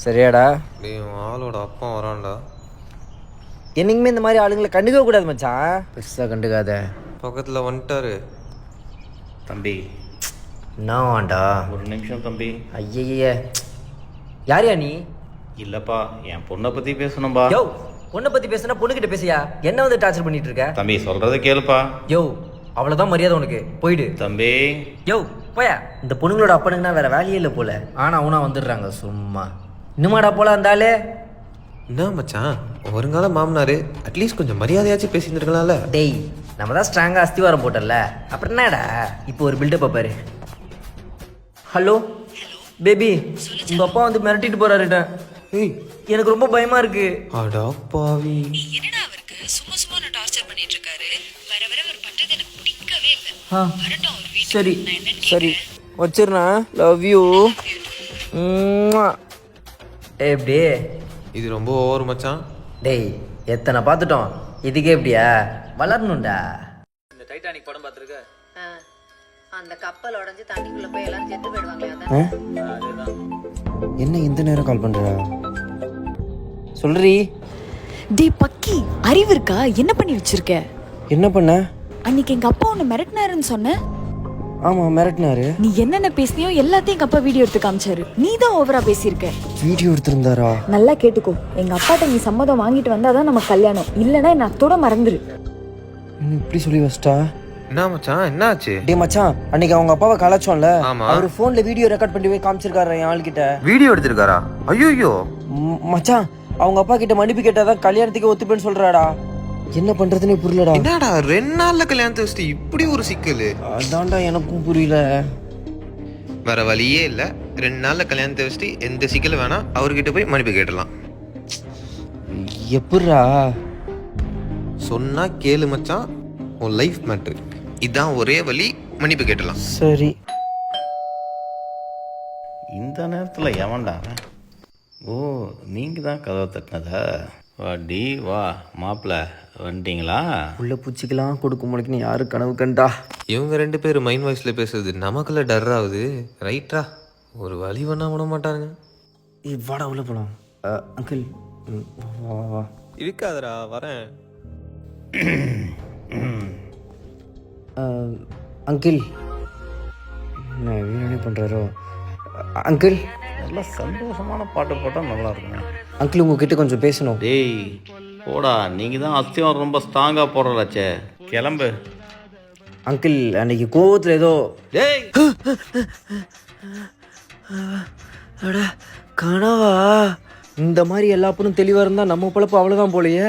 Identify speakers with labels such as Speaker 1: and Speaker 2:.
Speaker 1: சரியாடா.
Speaker 2: டேய் உன் ஆளோட அப்பா வரான்டா.
Speaker 1: என்னைக்குமே இந்த மாதிரி ஆளுங்களை கண்டுக்க கூடாது மச்சான். பெருசாக கண்டுக்காத.
Speaker 2: பக்கத்தில் வந்துட்டாரு.
Speaker 3: தம்பி.
Speaker 1: என்னவாண்டா
Speaker 3: ஒரு நிமிஷம் தம்பி.
Speaker 1: ஐயய்ய யாரியா நீ?
Speaker 3: இல்லப்பா என் பொண்ணை பத்தி பேசணும்பா.
Speaker 1: யோ பொண்ணை பத்தி பேசுனா பொண்ணுகிட்ட பேசியா? என்ன வந்து டார்ச்சர் பண்ணிட்டு இருக்க
Speaker 3: தம்பி சொல்றத கேளுப்பா.
Speaker 1: யோ அவ்வளவுதான் மரியாதை உனக்கு. போயிடு.
Speaker 3: தம்பி.
Speaker 1: யோ போயா. இந்த பொண்ணுங்களோட அப்பனுங்கன்னா வேற வேலையே இல்லை போல. ஆனா அவனா வந்துடுறாங்க சும்மா. இன்னுமாடா போல ஆளு?
Speaker 2: என்ன மச்சான்? வருங்கால மாமனாரு. அட்லீஸ்ட் கொஞ்சம் மரியாதையாச்சும் பேசியிருந்துருக்கலாம்ல.
Speaker 1: டேய் நம்ம தான் ஸ்ட்ராங்கா அஸ்திவாரம் போட்டல அப்புறம் என்னடா? இப்போ ஒரு பில்டப் பாரு. ஹலோ பேபி உங்க அப்பா வந்து மிரட்டிட்டு போறாருட்ட
Speaker 2: ஏய்.
Speaker 1: எனக்கு ரொம்ப பயமா இருக்கு.
Speaker 2: அடா பாவி.
Speaker 4: என்னடா அவருக்கு சும்மா சும்மா நான் டார்ச்சர் பண்ணிட்டு இருக்காரு வர வர அவர் பண்றது எனக்கு பிடிக்கவே இல்லை.
Speaker 1: ஆ
Speaker 4: வரட்டும் அவர் வீட்டுக்கு
Speaker 1: சரி
Speaker 4: நான் என்னன்னு
Speaker 1: சரி. வச்சிருண்ணா லவ் யூ எப்படி
Speaker 2: இது ரொம்ப ஓவர் மச்சான்.
Speaker 1: டேய் எத்தனை பார்த்துட்டோம்? இதுக்கே எப்படியா? வளரணும்டா.
Speaker 5: ஆ, அந்த கப்பல் உடைஞ்சு தண்ணிக்குள்ள போய் எல்லாரும் செத்து போயிடுவாங்களே அதான்.
Speaker 1: என்ன இந்த நேரம் கால் பண்ற சொல்றி?
Speaker 6: டே பக்கி அறிவு இருக்கா? என்ன பண்ணி வச்சிருக்க?
Speaker 1: என்ன பண்ண?
Speaker 6: அன்னைக்கு எங்க அப்பா உன்னை மிரட்டினாருன்னு சொன்ன
Speaker 1: ஆமா மிரட்டினாரு.
Speaker 6: நீ என்னென்ன பேசினியோ எல்லாத்தையும் எங்க அப்பா வீடியோ எடுத்து காமிச்சாரு. நீ தான் ஓவரா பேசியிருக்க.
Speaker 1: வீடியோ எடுத்திருந்தாரா?
Speaker 6: நல்லா கேட்டுக்கோ. எங்க அப்பாட்ட நீ சம்மதம் வாங்கிட்டு வந்தாதான் நம்ம கல்யாணம். இல்லைன்னா என்ன அத்தோட மறந்துரு.
Speaker 1: இப்படி சொல்லி வச்சிட்டா?
Speaker 2: என்ன மச்சான்? என்னாச்சு?
Speaker 1: டேய் மச்சான் அன்னைக்கு அவங்க அப்பாவை கலாச்சோம்ல
Speaker 2: ஆமா.
Speaker 1: அவர் போன்ல வீடியோ ரெக்கார்ட் பண்ணி போய் காமிச்சிருக்காரு என் ஆள்கிட்ட.
Speaker 2: வீடியோ எடுத்திருக்காரா? ஐயோ
Speaker 1: மச்சான் அவங்க அப்பா கிட்ட மன்னிப்பு கேட்டாதான் கல்யாணத்துக்கு ஒத்துப்பேன்னு சொல்றாடா. என்ன பண்றதுனே புரியலடா.
Speaker 2: என்னடா ரெண்டு நாள்ல கல்யாணத்தை வச்சுட்டு இப்படி ஒரு சிக்கல்?
Speaker 1: அதான்டா எனக்கும் புரியல.
Speaker 2: வேற வழியே இல்ல. ரெண்டு நாள்ல கல்யாணத்தை வச்சுட்டு எந்த சிக்கலும் வேணாம் அவர்கிட்ட போய் மன்னிப்பு கேட்டலாம்
Speaker 1: எப்படிரா
Speaker 2: சொன்னா கேளு மச்சான். உன் லைஃப் மேட்ரு இதான் ஒரே வழி மன்னிப்பு கேட்டலாம்
Speaker 1: சரி.
Speaker 3: இந்த நேரத்துல எவன்டா? ஓ நீங்க தான் கதவை தட்டினதா? வா டி வா மாப்பிள்ள வந்துட்டீங்களா?
Speaker 1: உள்ள பூச்சிக்கெல்லாம் கொடுக்க முடிக்குன்னு யாரு கனவு கண்டா?
Speaker 2: இவங்க ரெண்டு பேரும் மைண்ட் வாய்ஸ்ல பேசுறது நமக்குள்ள டர் ஆகுது. ரைட்டா ஒரு வழி பண்ணா விட மாட்டாங்க
Speaker 1: ஏய், வாடா உள்ள போலாம். அங்கிள் வா வா
Speaker 2: இருக்காதடா வரேன்.
Speaker 1: அங்கிள் என்ன வீணே பண்ணுறாரோ அங்கிள்
Speaker 3: நல்லா சந்தோஷமான பாட்டு போட்டால் நல்லா இருக்கும்
Speaker 1: அங்கிள் உங்ககிட்ட கொஞ்சம் பேசணும்.
Speaker 3: டேய் போடா. நீங்க தான் அஸ்தியம் ரொம்ப ஸ்ட்ராங்கா போடுறலாச்சே. கிளம்பு.
Speaker 1: அங்கிள் அன்னைக்கு கோவத்தில் ஏதோ
Speaker 3: டேய்.
Speaker 1: அட கனவா? இந்த மாதிரி எல்லா பொண்ணும் தெளிவாக இருந்தால் நம்ம பொழப்பு அவ்வளோதான் போலையே.